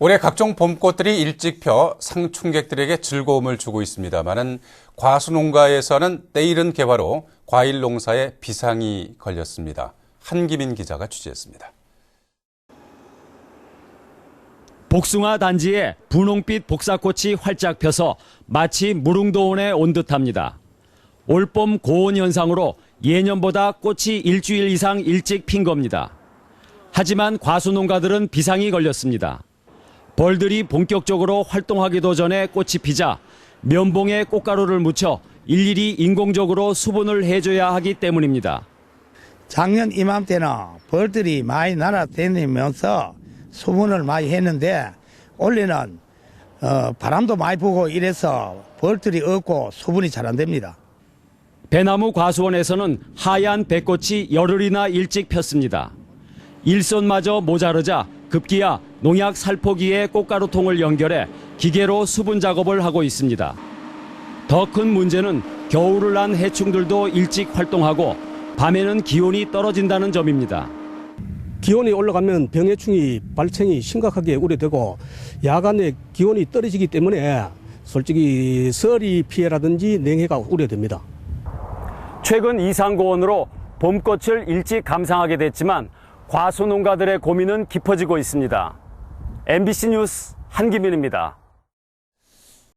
올해 각종 봄꽃들이 일찍 펴 상충객들에게 즐거움을 주고 있습니다만은 과수농가에서는 때이른 개화로 과일 농사에 비상이 걸렸습니다. 한기민 기자가 취재했습니다. 복숭아 단지에 분홍빛 복사꽃이 활짝 펴서 마치 무릉도원에 온 듯합니다. 올봄 고온 현상으로 예년보다 꽃이 일주일 이상 일찍 핀 겁니다. 하지만 과수농가들은 비상이 걸렸습니다. 벌들이 본격적으로 활동하기도 전에 꽃이 피자 면봉에 꽃가루를 묻혀 일일이 인공적으로 수분을 해줘야 하기 때문입니다. 작년 이맘때는 벌들이 많이 날아다니면서 수분을 많이 했는데 올해는 어, 바람도 많이 부고 이래서 벌들이 없고 수분이 잘 안 됩니다. 배나무 과수원에서는 하얀 배꽃이 열흘이나 일찍 폈습니다. 일손마저 모자르자 급기야 농약 살포기에 꽃가루통을 연결해 기계로 수분 작업을 하고 있습니다. 더 큰 문제는 겨울을 난 해충들도 일찍 활동하고 밤에는 기온이 떨어진다는 점입니다. 기온이 올라가면 병해충이 발생이 심각하게 우려되고 야간에 기온이 떨어지기 때문에 솔직히 서리 피해라든지 냉해가 우려됩니다. 최근 이상고온으로 봄꽃을 일찍 감상하게 됐지만 과수농가들의 고민은 깊어지고 있습니다. MBC 뉴스 한기민입니다.